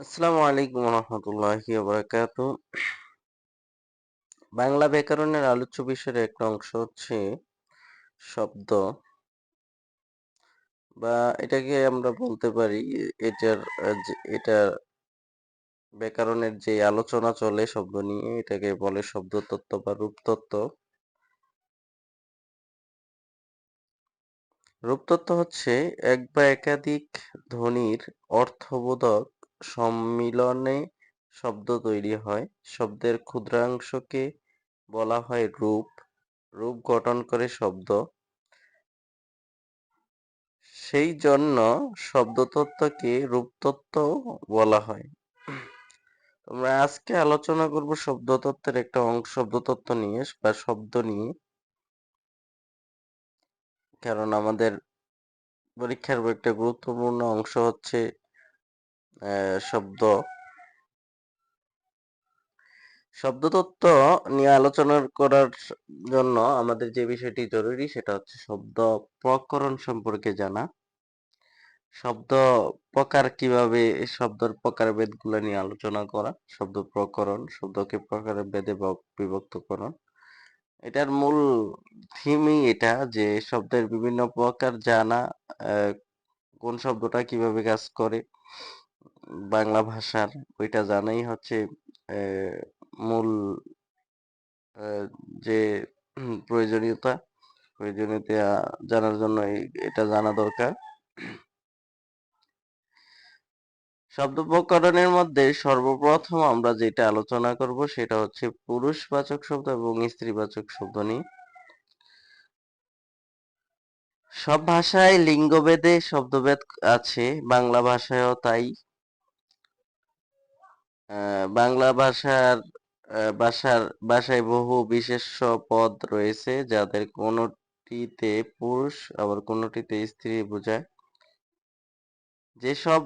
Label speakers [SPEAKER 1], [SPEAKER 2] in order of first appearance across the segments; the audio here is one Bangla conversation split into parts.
[SPEAKER 1] আসসালামু আলাইকুম রহমতুল্লাহি বারাকাত বাংলা ব্যাকরণের আলোচ্য বিষয়ের একটা অংশ হচ্ছে শব্দ। বা এটাকে আমরা বলতে পারি এটার এটার ব্যাকরণের যে আলোচনা চলে শব্দ নিয়ে, এটাকে বলে শব্দতত্ত্ব বা রূপতত্ত্ব। রূপতত্ত্ব হচ্ছে এক বা একাধিক ধ্বনির অর্থবোধক সম্মিলনে শব্দ তৈরি হয়। শব্দের ক্ষুদ্রাংশকে বলা হয় রূপ। রূপ গঠন করে শব্দ। সেই জন্য শব্দতত্ত্বকে রূপতত্ত্ব বলা হয়। আমরা আজকে আলোচনা করব শব্দতত্ত্বের একটা অংশ, শব্দতত্ত্ব নিয়ে বা শব্দ নিয়ে। কারণ আমাদের পরীক্ষার একটা গুরুত্বপূর্ণ অংশ হচ্ছে শব্দ। শব্দতত্ত্ব নিয়ে আলোচনা করার জন্য আমাদের যে বিষয়টি জরুরি সেটা হচ্ছে শব্দ প্রকরণ সম্পর্কে জানা। শব্দ প্রকার কীভাবে, শব্দের প্রকারভেদগুলো নিয়ে আলোচনা করা, শব্দ প্রকরণ, শব্দকে প্রকারে বেদে বিভক্তকরণ এটার মূল থিমই এটা যে শব্দের বিভিন্ন প্রকার জানা কোন শব্দটা কীভাবে কাজ করে। বাংলা ভাষার ওইটা জানাই হচ্ছে মূল যে প্রয়োজনীয়তা প্রয়োজনীয়তা জানার জন্য এটা জানা দরকার। শব্দ প্রকরণের মধ্যে সর্বপ্রথম আমরা যেটা আলোচনা করব সেটা হচ্ছে পুরুষবাচক শব্দ এবং স্ত্রীবাচক শব্দ নিয়ে। সব ভাষায় লিঙ্গভেদে শব্দভেদ আছে, বাংলা ভাষায়ও তাই। বাংলা ভাষার ভাষার, ভাষায় বহু বিশেষ্য পদ রয়েছে যাদের কোনটিতে পুরুষ, আবার কোনটিতে স্ত্রী বোঝায়। যেসব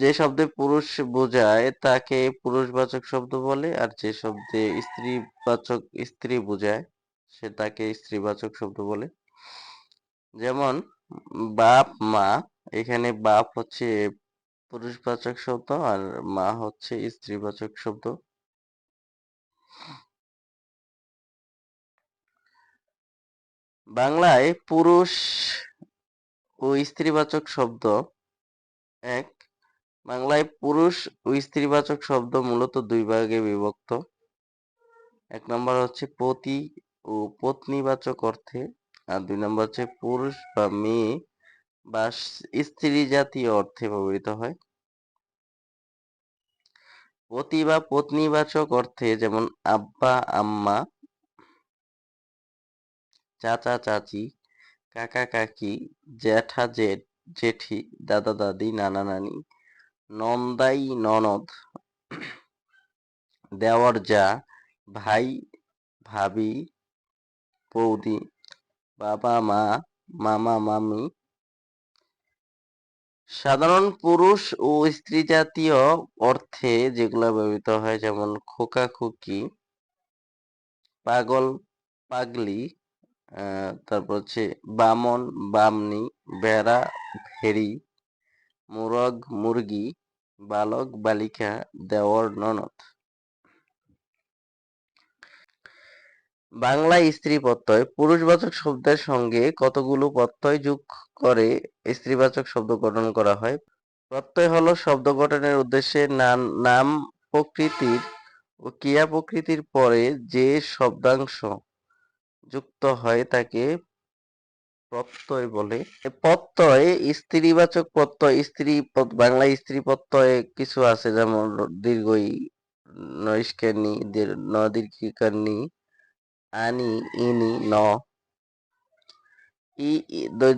[SPEAKER 1] যে শব্দে পুরুষ বোঝায়, তাকে পুরুষবাচক শব্দ বলে, আর যে শব্দে স্ত্রীবাচক, স্ত্রী বোঝায়, সে তাকে স্ত্রীবাচক শব্দ বলে। যেমন বাপ মা এখানে বাপ হচ্ছে পুরুষবাচক শব্দ আর মা হচ্ছে স্ত্রীবাচক শব্দ। বাংলায় পুরুষ ও স্ত্রীবাচক শব্দ এক। বাংলায় পুরুষ ও স্ত্রীবাচক শব্দ মূলত দুই ভাগে বিভক্ত। এক নম্বর হচ্ছে পতি ও পত্নীবাচক অর্থে আর দুই নম্বর হচ্ছে পুরুষ বা মেয়ে বা স্ত্রী জাতীয় অর্থে ব্যবহৃত হয়। পতি বা পত্নীবাচক অর্থে যেমন আব্বা, আম্মা, চাচা, চাচি, কাকা, কাকি, জ্যাঠা, জেঠ, জেঠি, দাদা, দাদি, নানা, নানি, নন্দাই, ননদ, দেওয়ার যা, ভাই, ভাবি, বৌদি, বাবা, মা, মামা, মামি সাধারণ পুরুষ ও স্ত্রী জাতীয় অর্থে যেগুলো ব্যবহৃত হয়, যেমন খোকা খুকি, পাগল, পাগলি তারপর হচ্ছে বামন, বামনি, বেড়া, ভেড়ি, মুরগ, মুরগি, বালক, বালিকা, দেওয়ার, ননদ। বাংলা স্ত্রী প্রত্যয়, পুরুষবাচক শব্দের সঙ্গে কতগুলো প্রত্যয় যোগ করে স্ত্রীবাচক শব্দ গঠন করা হয়? প্রত্যয় হলো শব্দ গঠনের উদ্দেশ্যে নাম প্রকৃতির ও ক্রিয়া প্রকৃতির পরে যে শব্দাংশ যুক্ত হয় তাকে প্রত্যয় বলে। প্রত্যয়, স্ত্রীবাচক প্রত্যয়, স্ত্রী বাংলা স্ত্রী প্রত্যয় কিছু আছে যেমন দীর্ঘই নৈষ্কানি ন দীর্ঘিকানি আনি, ইনি, ন। ই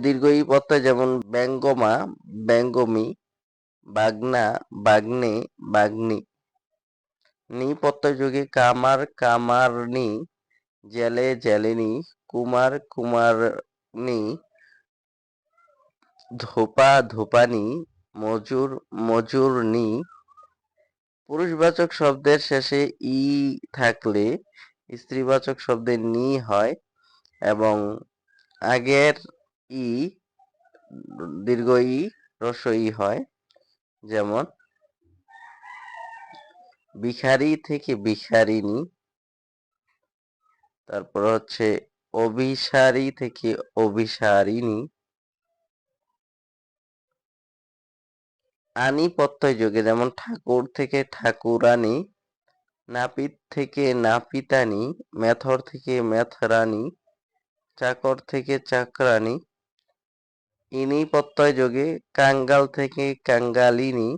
[SPEAKER 1] দীর্ঘ ই প্রত্যয় যেমন ব্যঙ্গমা, ব্যঙ্গমি, বাগনা, বাগ্নে, বাগ্নি। নি যোগে কামার, কামারনি, জেলে, জেলেনি, কুমার, কুমারনি, ধোপা, ধোপানি, মজুর, মজুরনি। পুরুষবাচক শব্দের শেষে ই থাকলে স্ত্রীবাচক শব্দে নি হয় এবং আগের ই, দীর্ঘ ই রস্ব ই হয়। যেমন, ভিখারি থেকে ভিখারিনী তারপর হচ্ছে, অভিসারী থেকে অভিসারিণী। আনি প্রত্যয় যোগে যেমন ঠাকুর থেকে ঠাকুরানী নাপিত থেকে নাপিতানি মেথর থেকে মেথরানি চাকর থেকে চাকরানি ইনি প্রত্যয় যোগে কাঙ্গাল থেকে কাঙ্গালিনী,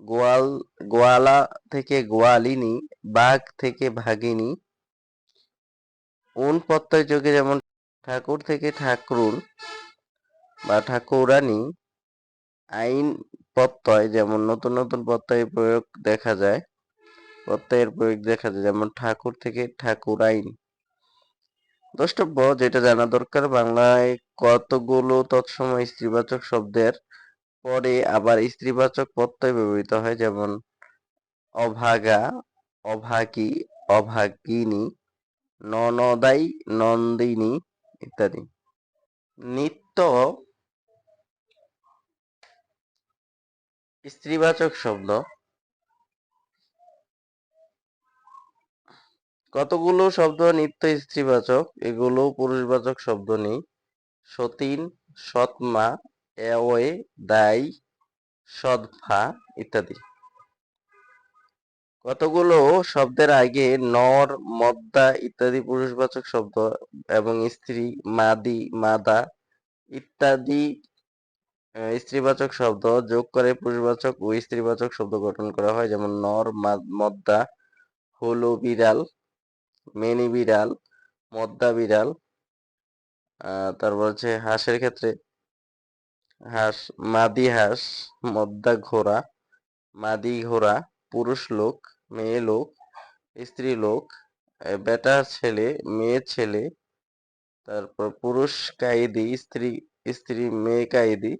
[SPEAKER 1] গোয়াল, গোয়ালা থেকে গোয়ালিনী, বাঘ থেকে ভাগিনী। উন প্রত্যয় যোগে যেমন ঠাকুর থেকে ঠাকুরুন বা ঠাকুরানী আইন প্রত্যয় যেমন নতুন নতুন প্রত্যয় প্রয়োগ দেখা যায়। প্রত্যয়ের প্রয়োগ দেখা যায়। যেমন ঠাকুর থেকে ঠাকুর আইন। দ্রষ্টব্য যেটা জানা দরকার। বাংলায় কতগুলো তৎসময় স্ত্রীবাচক শব্দের পরে আবার স্ত্রীবাচক প্রত্যয় ব্যবহৃত হয়। যেমন অভাগা, অভাগী, অভাগিনী, ননদাই, নন্দিনী ইত্যাদি। নিত্য স্ত্রীবাচক শব্দ কতগুলো শব্দ নিত্য স্ত্রীবাচক? এগুলো পুরুষবাচক শব্দ নেই। সতীন, সৎমা, এওয়ে, দাই সদফা ইত্যাদি। কতগুলো শব্দের আগে নর, মদ্দা ইত্যাদি পুরুষবাচক শব্দ এবং স্ত্রী, মাদি, মাদা ইত্যাদি স্ত্রীবাচক শব্দ যোগ করে পুরুষবাচক ও স্ত্রীবাচক শব্দ গঠন করা হয়। যেমন নর মদ্দা, হলো, বিড়াল মেনি বিড়াল, মদ্দা বিড়াল তারপর হচ্ছে হাঁসের ক্ষেত্রে হাঁস, মাদি হাঁস, মদ্দা ঘোড়া, মাদি ঘোড়া, পুরুষ লোক, মেয়ে লোক, স্ত্রী লোক বেটা ছেলে, মেয়ে ছেলে, তারপর পুরুষ কায়েদি স্ত্রী স্ত্রী মেয়ে কায়েদি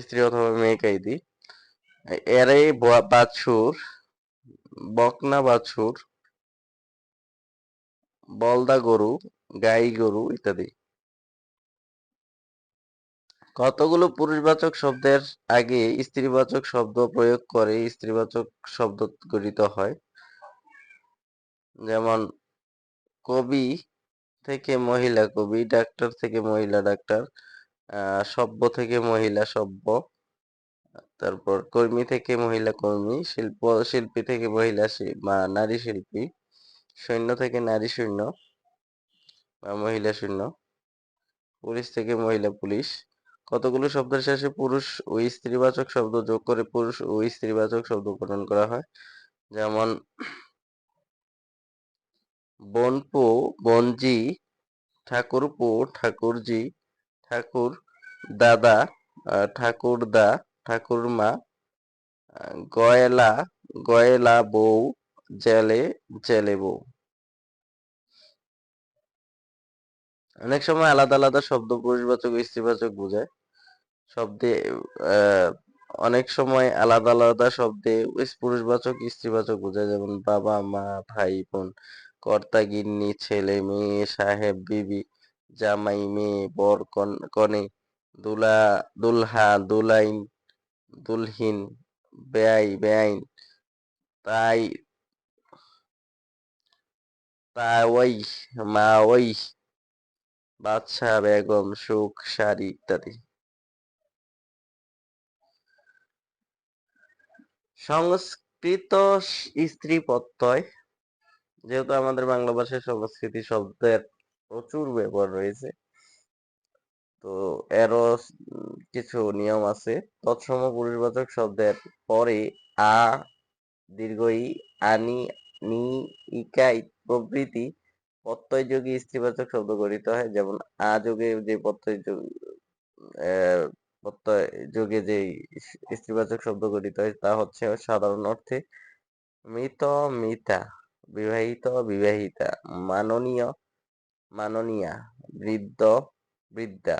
[SPEAKER 1] স্ত্রী অথবা মেয়ে কায়েদি এরে ব- বাছুর বকনা বাছুর বলদা গরু, গাই গরু ইত্যাদি। কতগুলো পুরুষবাচক শব্দের আগে স্ত্রীবাচক শব্দ প্রয়োগ করে স্ত্রীবাচক শব্দ গঠিত হয়? যেমন, কবি থেকে মহিলা, কবি ডাক্তার থেকে মহিলা, ডাক্তার সভ্য থেকে মহিলা, সভ্য, তারপর কর্মী থেকে মহিলা কর্মী, শিল্প, শিল্পী থেকে মহিলা নারী শিল্পী। সৈন্য থেকে নারী সৈন্য বা মহিলা সৈন্য, পুলিশ থেকে মহিলা পুলিশ। কতগুলো শব্দের শেষে পুরুষ ও স্ত্রীবাচক শব্দ যোগ করে পুরুষ ও স্ত্রীবাচক শব্দ গঠন করা হয়। যেমন, বনপো, বনজি, ঠাকুরপো, ঠাকুরজি, ঠাকুর দাদা ঠাকুরদা, ঠাকুরমা গয়লা গয়লা বউ জেলে জেলেবো অনেক সময় আলাদা আলাদা শব্দ পুরুষবাচক স্ত্রীবাচক বোঝায়। শব্দে অনেক সময় আলাদা আলাদা শব্দে পুরুষবাচক স্ত্রীবাচক বোঝায়। যেমন বাবা, মা, ভাই, বোন, কর্তা, গিন্নি, ছেলে, মেয়ে, সাহেব, বিবি, জামাই, মেয়ে, বর কন- দুলা, দুলহা, দুলাইন, দুলহিন, বেআই, বেআইন, তাই তাওয়াই মাওয়াই বাদশা বেগম, সুখ সারি ইত্যাদি। সংস্কৃত স্ত্রী প্রত্যয়, যেহেতু আমাদের বাংলা ভাষায় সংস্কৃতি শব্দের প্রচুর ব্যবহার রয়েছে, তো এরও কিছু নিয়ম আছে। তৎসম পুরুষবাচক শব্দের পরে আ দীর্ঘ ই আনি নি ইকা ই- প্রভৃতি প্রত্যয় যোগে স্ত্রীবাচক শব্দ গঠিত হয়। যেমন আ যোগে যে প্রত্যয় প্রত্যয় যোগে যে স্ত্রীবাচক শব্দ গঠিত হয়, তা হচ্ছে সাধারণ অর্থে মৃত মৃতা, বিবাহিত বিবাহিতা, মাননীয়, মাননীয়া, বৃদ্ধ বৃদ্ধা,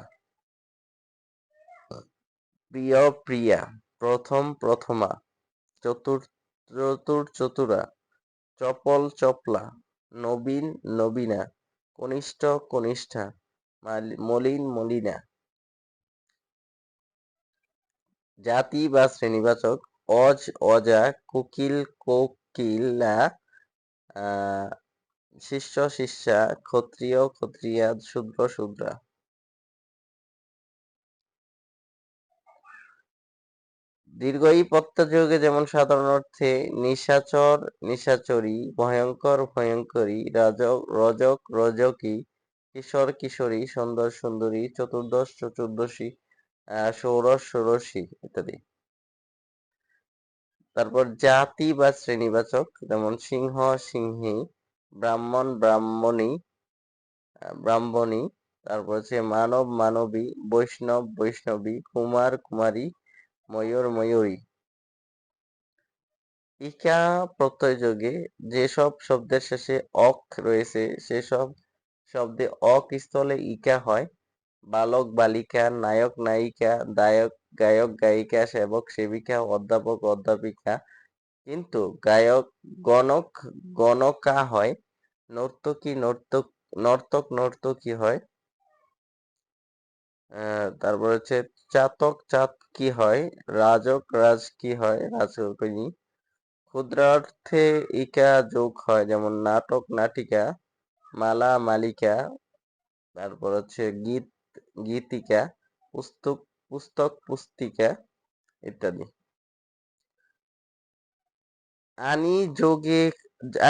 [SPEAKER 1] প্রিয় প্রিয়া, প্রথম প্রথমা, চতুর চতুর চতুরা চপল চপলা, নবীন নবীনা, কনিষ্ঠ কনিষ্ঠা, মালি- মলিন মলিনা। জাতি বা শ্রেণীবাচক, অজ, অজা, কোকিল কোক কিল্লা আহ, শিষ্য, শিষ্যা, ক্ষত্রিয়, ক্ষত্রিয়া, শূদ্র, শূদ্রা। দীর্ঘ এই প্রত্যযোগে যেমন সাধারণ অর্থে নিশাচর, নিশাচরী, ভয়ঙ্কর, ভয়ঙ্করী, রাজক, রজক, রজকী, কিশোর, কিশোরী, সুন্দর, সুন্দরী, চতুর্দশ, চতুর্দশী ষোড়শ, ষোড়শী ইত্যাদি। তারপর জাতি বা শ্রেণীবাচক যেমন সিংহ, সিংহী, ব্রাহ্মণ, ব্রাহ্মণী ব্রাহ্মণী, তারপর হচ্ছে মানব, মানবী, বৈষ্ণব, বৈষ্ণবী, কুমার, কুমারী ময়ূর, ময়ূরী। ইকা প্রত্যয়যোগে, যেসব শব্দের শেষে অক রয়েছে, সেসব শব্দে অক স্থলে ইকা হয়। বালক, বালিকা, নায়ক, নায়িকা, দায়ক, গায়ক, গায়িকা, সেবক, সেবিকা, অধ্যাপক, অধ্যাপিকা। কিন্তু গায়ক, গণক, গণকা হয়। নর্তকী, নর্তক নর্তক, নর্তকী হয়। তারপর হচ্ছে চাতক চাত কি হয়? রাজক রাজ কি হয়? রাজকিনী ক্ষুদ্রার্থে ইকা যোগ হয়, যেমন নাটক, নাটিকা, মালা, মালিকা, তারপর হচ্ছে গীত, গীতিকা, পুস্তক পুস্তক, পুস্তিকা ইত্যাদি। আনি যোগে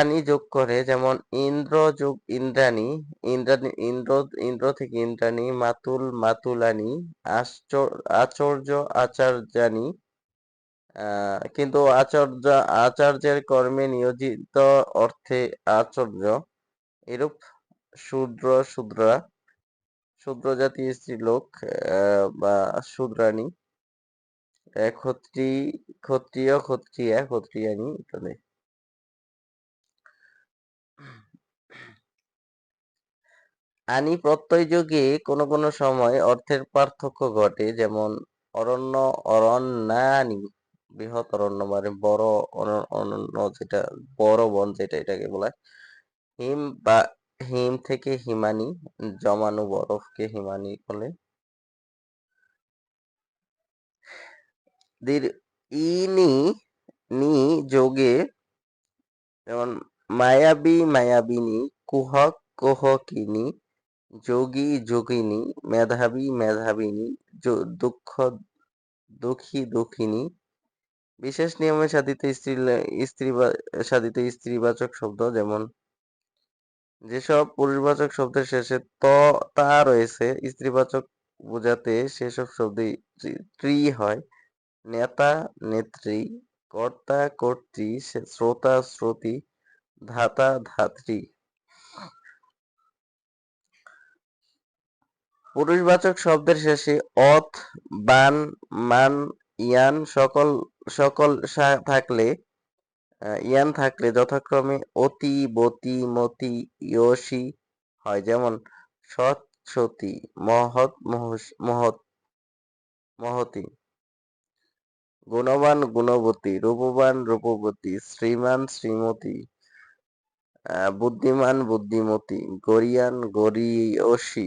[SPEAKER 1] আনি যোগ করে, যেমন ইন্দ্র যোগ ইন্দ্রাণী ইন্দ্রাণী, ইন্দ্র ইন্দ্র থেকে ইন্দ্রাণী, মাতুল মাতুলানি আচার্য আচার্যানি কিন্তু আচার্য, আচার্যের কর্মে নিয়োজিত অর্থে আচার্য, এরূপ শূদ্র, শূদ্রা শূদ্র জাতি স্ত্রী লোক বা শূদ্রাণী ক্ষত্রি, ক্ষত্রিয়, ক্ষত্রিয়া ক্ষত্রিয়ানি ইত্যাদি। আনি প্রত্যয় যোগে কোনো কোনো সময় অর্থের পার্থক্য ঘটে, যেমন অরণ্য অরণ্যানি, বৃহৎ অরণ্য মানে বড় অরণ্য যেটা, বড় বন যেটা এটাকে বলা। হিম বা হিম থেকে হিমানি, জমানো বরফকে হিমানি বলে। ইনি নি যোগে যেমন মায়াবী মায়াবিনী, কুহক কুহকিনী যোগী যোগিনী, মেধাবী মেধাবিনী দুঃখ দুঃখী দুঃখিনী। বিশেষ নিয়মে সাধিত স্ত্রী স্ত্রী সাধিত স্ত্রীবাচক শব্দ যেমন, যেসব পুরুষবাচক শব্দের শেষে ত, তা রয়েছে, স্ত্রীবাচক বোঝাতে সেসব শব্দে ত্রি হয়। নেতা, নেত্রী, কর্তা, কর্ত্রী শ্রোতা, শ্রোতী, ধাতা, ধাত্রী। পুরুষবাচক শব্দের শেষে অথ, বান, মান, ইয়ান সকল সকল থাকলে ইয়ান থাকলে যথাক্রমে অতি, বতি, মতি, ইয়সী হয়। যেমন, সৎ, সতী, মহৎ মহৎ, মহতি। গুণবান, গুণবতী, রূপবান, রূপবতী, শ্রীমান, শ্রীমতী বুদ্ধিমান, বুদ্ধিমতী, গরিয়ান, গরিয়সী।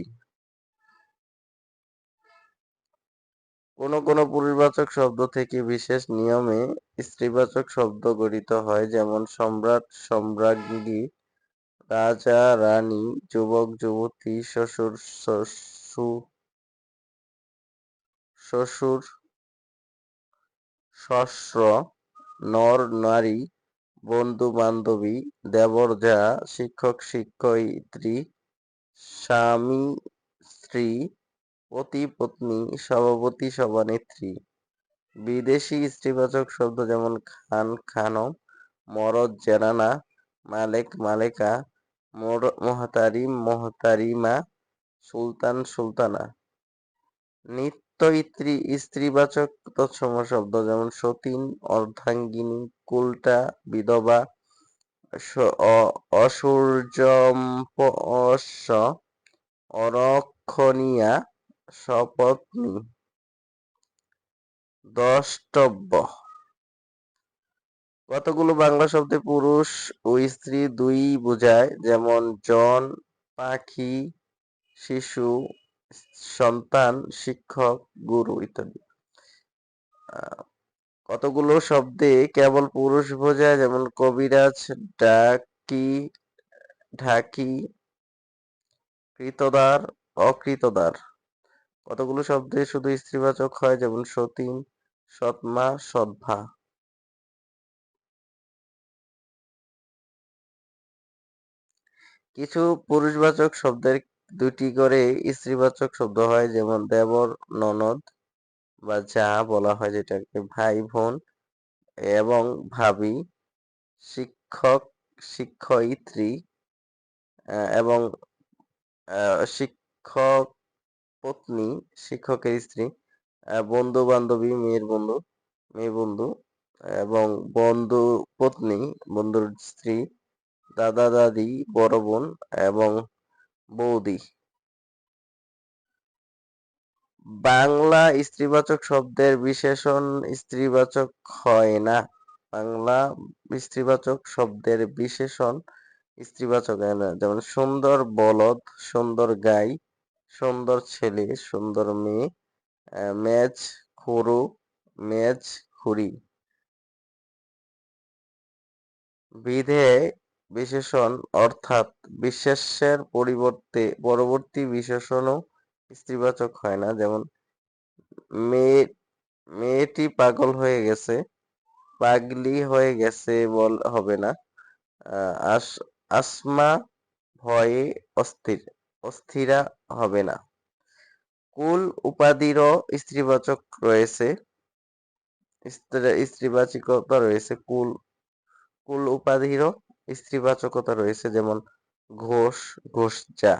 [SPEAKER 1] কোন কোন পুরুষবাচক শব্দ থেকে বিশেষ নিয়মে স্ত্রীবাচক শব্দ গঠিত হয়, যেমন সম্রাট, সম্রাজ্ঞী, রাজা, রানী, যুবক, যুবতী, শ্বশুর শ্বশুর শস্য নর, নারী, বন্ধু বান্ধবী, দেবর যা, শিক্ষক, শিক্ষয়িত্রী, স্বামী, স্ত্রী পতি পত্নী, সভাপতি, সভানেত্রী। বিদেশি স্ত্রীবাচক শব্দ যেমন খান, খানম, মরদ, জেনানা, মালেক, মালেকা মহাতারিম মহতারিমা, সুলতান, সুলতানা। নিত্য স্ত্রীবাচক তৎসম শব্দ যেমন সতীন, অর্ধাঙ্গিনী, কুলটা, বিধবা অসূর্যম্পস্য অরক্ষণীয়া সপত্নী দ্রষ্টব্য। কতগুলো বাংলা শব্দে পুরুষ ও স্ত্রী দুই বোঝায়? যেমন জন, পাখি, শিশু, সন্তান, শিক্ষক, গুরু ইত্যাদি। কতগুলো শব্দে কেবল পুরুষ বোঝায়? যেমন কবিরাজ, ডাকি, ঢাকি, কৃতদার, অকৃতদার। কতগুলো শব্দে শুধু স্ত্রীবাচক হয়? যেমন সতীন, সৎমা সদ্ভা কিছু পুরুষবাচক শব্দের দুটি করে স্ত্রীবাচক শব্দ হয়, যেমন দেবর, ননদ বা যা বলা হয় যেটাকে ভাই, বোন এবং ভাবি, শিক্ষক, শিক্ষয়িত্রী এবং শিক্ষক পত্নী শিক্ষকের স্ত্রী বন্ধু বান্ধবী মেয়ের বন্ধু, মেয়ে বন্ধু এবং বন্ধু পত্নী, বন্ধুর স্ত্রী, দাদা, দাদি, বড় বোন এবং বৌদি। বাংলা স্ত্রীবাচক শব্দের বিশেষণ স্ত্রীবাচক হয় না। বাংলা স্ত্রীবাচক শব্দের বিশেষণ স্ত্রীবাচক হয় না। যেমন সুন্দর বলদ, সুন্দর গাই সুন্দর ছেলে, সুন্দর মেয়ে মেজ খুরু মেজ খুরি বিধে বিশেষণ অর্থাৎ বিশেষ্যের পরিবর্তে পরবর্তী বিশেষণও স্ত্রীবাচক হয় না। যেমন মেয়ে মেয়েটি পাগল হয়ে গেছে, পাগলি হয়ে গেছে বল, হবে না। আস, আসমা ভয়ে অস্থির। অস্থিরা হবে না। কুল উপাধিরও স্ত্রীবাচক রয়েছে। স্ত্রীবাচকতা রয়েছে, কুল কুল উপাধিরও স্ত্রীবাচকতা রয়েছে, যেমন ঘোষ ঘোষ যা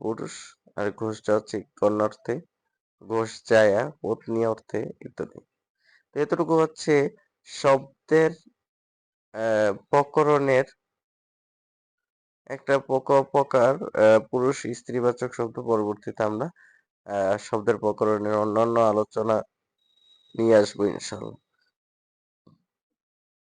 [SPEAKER 1] পুরুষ আর ঘোষ যা হচ্ছে কন্যা অর্থে ঘোষ জায়া পত্নী অর্থে ইত্যাদি। এতটুকু হচ্ছে শব্দের প্রকরণের একটা প্রকার পুরুষ স্ত্রীবাচক শব্দ পরবর্তীতে আমরা শব্দের প্রকরণের অন্যান্য আলোচনা নিয়ে আসব ইনশাল্লাহ।